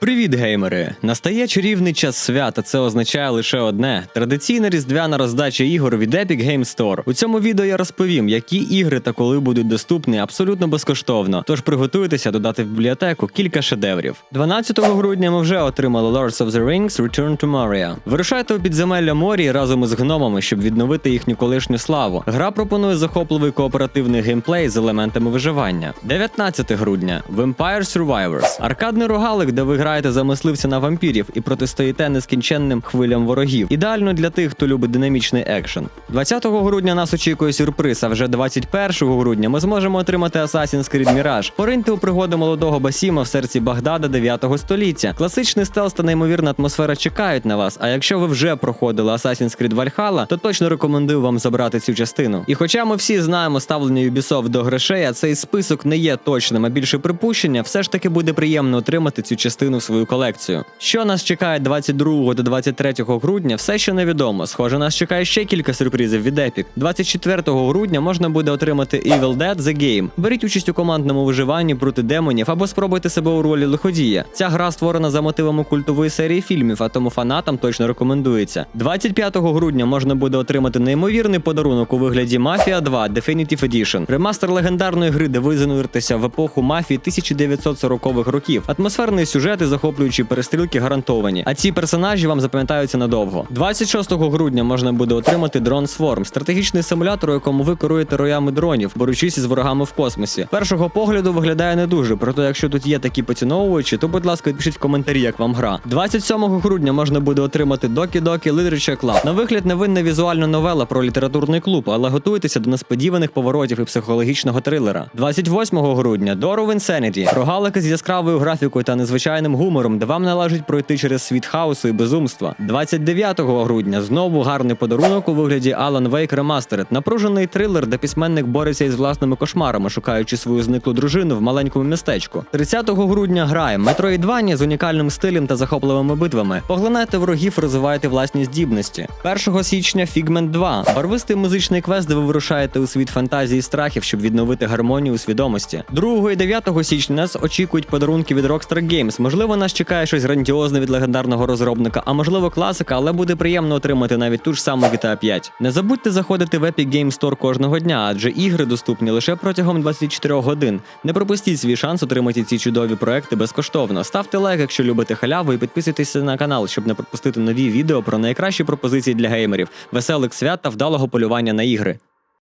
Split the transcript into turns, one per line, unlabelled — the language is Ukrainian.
Привіт, геймери! Настає чарівний час свята. Це означає лише одне: традиційна різдвяна роздача ігор від Epic Game Store. У цьому відео я розповім, які ігри та коли будуть доступні абсолютно безкоштовно. Тож приготуйтеся додати в бібліотеку кілька шедеврів. 12 грудня ми вже отримали Lords of the Rings Return to Moria. Вирушайте у підземелля Морії разом із гномами, щоб відновити їхню колишню славу. Гра пропонує захопливий кооперативний геймплей з елементами виживання. 19 грудня Vampire Survivors. Аркадний рогалик, де ви за мисливця на вампірів і протистоїте нескінченним хвилям ворогів. Ідеально для тих, хто любить динамічний екшен. 20 грудня нас очікує сюрприз, а вже 21 грудня ми зможемо отримати Assassin's Creed Mirage. Пориньте у пригоди молодого Басіма в серці Багдада 9 століття. Класичний стелс та неймовірна атмосфера чекають на вас. А якщо ви вже проходили Assassin's Creed Valhalla, то точно рекомендую вам забрати цю частину. І хоча ми всі знаємо ставлення Ubisoft до грошей, а цей список не є точним, а більше припущення, все ж таки буде приємно отримати цю частину свою колекцію. Що нас чекає 22 до 23 грудня, все ще невідомо. Схоже, нас чекає ще кілька сюрпризів від Epic. 24 грудня можна буде отримати Evil Dead The Game. Беріть участь у командному виживанні проти демонів або спробуйте себе у ролі лиходія. Ця гра створена за мотивами культової серії фільмів, а тому фанатам точно рекомендується. 25 грудня можна буде отримати неймовірний подарунок у вигляді Mafia 2 Definitive Edition. Ремастер легендарної гри, де ви зануритеся в епоху мафії 1940-х років. Атмосферний сюжет і захоплюючі перестрілки гарантовані. А ці персонажі вам запам'ятаються надовго. 26 грудня можна буде отримати дрон Swarm, стратегічний симулятор, у якому ви керуєте роями дронів, борючись із ворогами в космосі. Першого погляду виглядає не дуже, проте якщо тут є такі поціновувачі, то будь ласка, пишіть в коментарі, як вам гра. 27 грудня можна буде отримати Докі Докі Literature Club. На вигляд невинна візуальна новела про літературний клуб, але готуйтеся до несподіваних поворотів і психологічного трилера. 28 грудня Door of Insanity. рогалики з яскравою графікою та незвичайним гумором, де вам належить пройти через світ хаосу і безумства. 29 грудня знову гарний подарунок у вигляді Alan Wake Remastered. Напружений трилер, де письменник бореться із власними кошмарами, шукаючи свою зниклу дружину в маленькому містечку. 30 грудня грає Metroidvania з унікальним стилем та захопливими битвами. Поглинайте ворогів, розвивайте власні здібності. 1 січня Figment 2. Барвистий музичний квест, де ви вирушаєте у світ фантазії і страхів, щоб відновити гармонію у свідомості. 2 і 9 січня нас очікують подарунки від Rockstar Games. Можливо, нас чекає щось грандіозне від легендарного розробника, а можливо класика, але буде приємно отримати навіть ту ж саму GTA 5. Не забудьте заходити в Epic Game Store кожного дня, адже ігри доступні лише протягом 24 годин. Не пропустіть свій шанс отримати ці чудові проекти безкоштовно. Ставте лайк, якщо любите халяву, і підписуйтесь на канал, щоб не пропустити нові відео про найкращі пропозиції для геймерів, веселих свят та вдалого полювання на ігри.